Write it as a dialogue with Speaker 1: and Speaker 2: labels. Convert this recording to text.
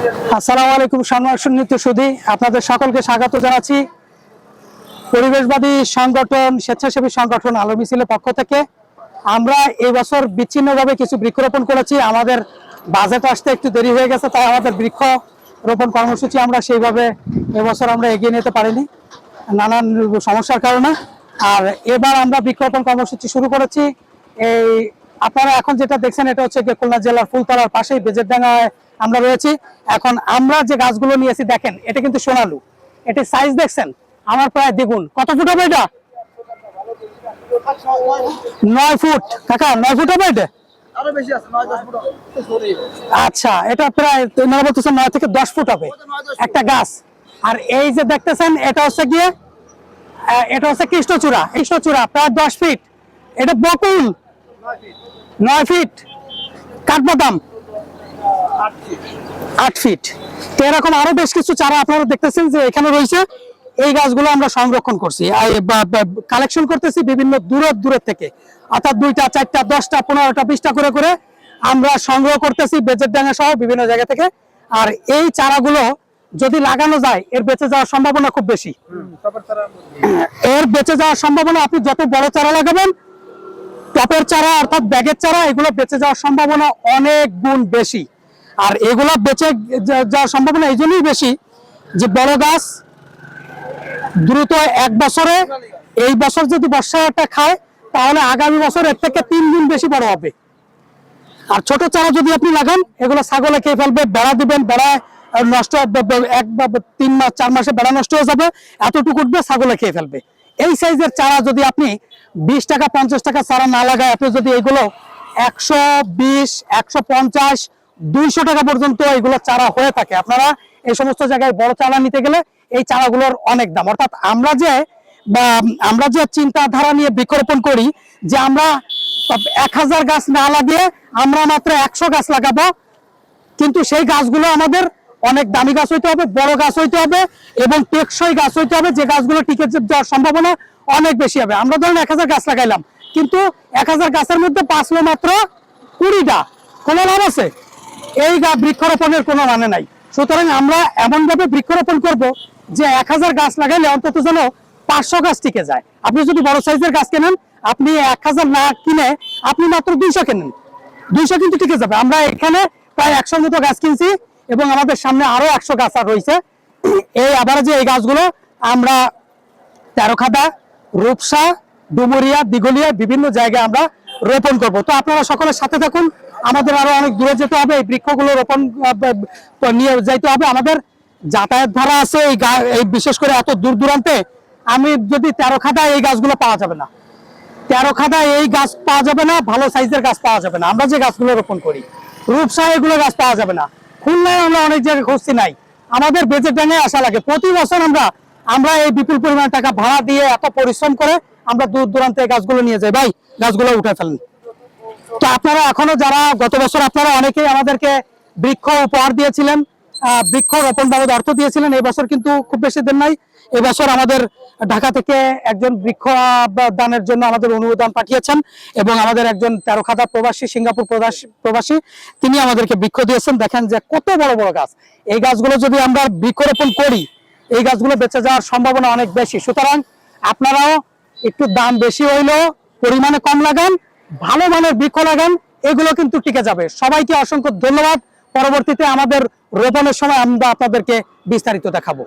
Speaker 1: আসসালামু আলাইকুম সম্মানিত সুধী। আপনাদের সকলকে স্বাগত জানাচ্ছি। পরিবেশবাদী সংগঠন, স্বেচ্ছাসেবী সংগঠন আলো মিছিলের পক্ষ থেকে। আমরা এই বছর বিচ্ছিন্নভাবে কিছু বৃক্ষরোপণ করেছি। আমাদের বাজেট আসতে একটু দেরি হয়ে গেছে, তাই আমাদের বৃক্ষ রোপণ কর্মসূচি আমরা সেইভাবে এবছর আমরা এগিয়ে নিতে পারিনি, নানান সমস্যার কারণে। আর এবার আমরা বৃক্ষরোপণ কর্মসূচি শুরু করেছি। এই আপনারা এখন যেটা দেখছেন এটা হচ্ছে গিয়ে খুলনা জেলার ফুলতলার পাশেই বেজেরডাঙ্গায় আমরা রয়েছি। এখন আমরা যে গাছগুলো নিয়েছি দেখেন এটা কিন্তু সোনালু। এটি সাইজ দেখছেন? আমার প্রায় দ্বিগুণ। কত ফুট হবে এটা? নয় ফুট। কাকা নয় ফুট হবে এটা? আচ্ছা এটা প্রায় নয় থেকে দশ ফুট হবে একটা গাছ। আর এই যে দেখতেছেন এটা হচ্ছে গিয়ে এটা হচ্ছে কৃষ্ণচূড়া। কৃষ্ণচূড়া প্রায় দশ ফিট। এটা বকুল।
Speaker 2: নয় ফিট।
Speaker 1: কাঠবাদাম।
Speaker 2: আট ফিট।
Speaker 1: তো এরকম আরও বেশ কিছু চারা আপনারা দেখতেছেন যে এখানে রয়েছে। এই গাছগুলো আমরা সংরক্ষণ করছি। কালেকশন করতেছি বিভিন্ন দূরের দূরের থেকে। অর্থাৎ দুইটা চারটা দশটা পনেরোটা বিশটা করে করে আমরা সংগ্রহ করতেছি বেজের ডাঙ্গা সহ বিভিন্ন জায়গা থেকে। আর এই চারাগুলো যদি লাগানো যায় এর বেঁচে যাওয়ার সম্ভাবনা খুব বেশি। এর বেঁচে যাওয়ার সম্ভাবনা আপনি যত বড় চারা লাগাবেন টপের চারা অর্থাৎ ব্যাগের চারা, এগুলো বেঁচে যাওয়ার সম্ভাবনা অনেক গুণ বেশি। আর এগুলো বেঁচে যাওয়ার সম্ভাবনা এই জন্যই বেশি যে বড় গাছ দ্রুত এক বছরে, এই বছর যদি বর্ষাটা খায়, তাহলে আগামী বছর এর থেকে তিন গুণ বেশি বড় হবে। আর ছোট চারা যদি আপনি লাগান, এগুলো ছাগলে খেয়ে ফেলবে, বেড়া দিবেন, বেড়া নষ্ট এক বা তিন মাস, চার মাসে বেড়া নষ্ট হয়ে যাবে, এতটুকু উঠবে, ছাগলে খেয়ে ফেলবে। এই সাইজের চারা যদি আপনি বিশ টাকা, পঞ্চাশ টাকা চারা না লাগায়, আপনি যদি এগুলো একশো বিশ, একশো পঞ্চাশ, দুইশো টাকা পর্যন্ত এগুলো চারা হয়ে থাকে, আপনারা এই সমস্ত জায়গায় বড় চারা নিতে গেলে এই চারাগুলোর অনেক দাম। অর্থাৎ আমরা যে, বা আমরা যে চিন্তাধারা নিয়ে বৃক্ষরোপণ করি, যে আমরা এক হাজার গাছ না লাগিয়ে আমরা মাত্র একশো গাছ লাগাবো, কিন্তু সেই গাছগুলো আমাদের অনেক দামি গাছ হইতে হবে, বড় গাছ হইতে হবে এবং টেকসই গাছ হইতে হবে, যে গাছগুলো টিকে যাওয়ার সম্ভাবনা অনেক বেশি হবে। আমরা ধরুন এক হাজার গাছ লাগাইলাম, কিন্তু এক হাজার গাছের মধ্যে বাঁচলো মাত্র কুড়িটা। কোনো লাভ আছে? এই গা বৃক্ষরোপণের কোনো মানে নাই। সুতরাং আমরা এমন ভাবে বৃক্ষরোপণ করব যে এক হাজার গাছ লাগাইলে অন্তত যেন পাঁচশো গাছ টিকে যায়। আপনি যদি বড় সাইজের গাছ কেনেন, আপনি এক হাজার না কিনে আপনি মাত্র দুইশো কেনেন। দুইশো কিন্তু টিকে যাবে। আমরা এখানে প্রায় একশো মতো গাছ কিনছি। এবং আমাদের সামনে আরও একশো গাছ আর রয়েছে। এই আবার যে এই গাছগুলো, আমরা তেরোখাদা, রূপসা, ডুমুরিয়া, দিঘলিয়া বিভিন্ন জায়গায় আমরা রোপণ করব। তো আপনারা সকলের সাথে থাকুন। আমাদের আরও অনেক দূরে যেতে হবে, এই বৃক্ষগুলো রোপণ নিয়ে যাইতে হবে। আমাদের যাতায়াত ভাড়া আছে এই এই বিশেষ করে এত দূর দূরান্তে। আমি যদি তেরো খাদা এই গাছগুলো পাওয়া যাবে না। তেরো খাদা এই গাছ পাওয়া যাবে না, ভালো সাইজের গাছ পাওয়া যাবে না। আমরা যে গাছগুলো রোপণ করি, রূপসা এগুলো গাছ পাওয়া যাবে না। খুলনায় আমরা অনেক জায়গায় খুঁজছি নাই। আমাদের বেজে ডাঙে আসা লাগে। প্রতি বছর আমরা আমরা এই বিপুল পরিমাণ টাকা ভাড়া দিয়ে এত পরিশ্রম করে আমরা দূর দূরান্তে গাছগুলো নিয়ে যাই। ভাই, গাছগুলো উঠে ফেলেন। তো আপনারা এখনও যারা, গত বছর আপনারা অনেকেই আমাদেরকে বৃক্ষ উপহার দিয়েছিলেন। আহ, বৃক্ষ রোপণ বাবদ অর্থ দিয়েছিলেন। এবছর কিন্তু খুব বেশি দিন নাই। এবছর আমাদের ঢাকা থেকে একজন বৃক্ষ দানের জন্য আমাদের অনুদান পাঠিয়েছেন এবং আমাদের একজন তেরো খাতা প্রবাসী সিঙ্গাপুর প্রবাসী প্রবাসী তিনি আমাদেরকে বৃক্ষ দিয়েছেন। দেখেন যে কত বড় বড় গাছ। এই গাছগুলো যদি আমরা বৃক্ষরোপণ করি এই গাছগুলো বেঁচে যাওয়ার সম্ভাবনা অনেক বেশি। সুতরাং আপনারাও একটু দাম বেশি হইলেও পরিমাণে কম লাগান ভালো মানের বৃক্ষ লাগান এগুলো কিন্তু টিকে যাবে। সবাইকে অসংখ্য ধন্যবাদ। পরবর্তীতে আমাদের রোপণের সময় আমরা আপনাদেরকে বিস্তারিত দেখাবো।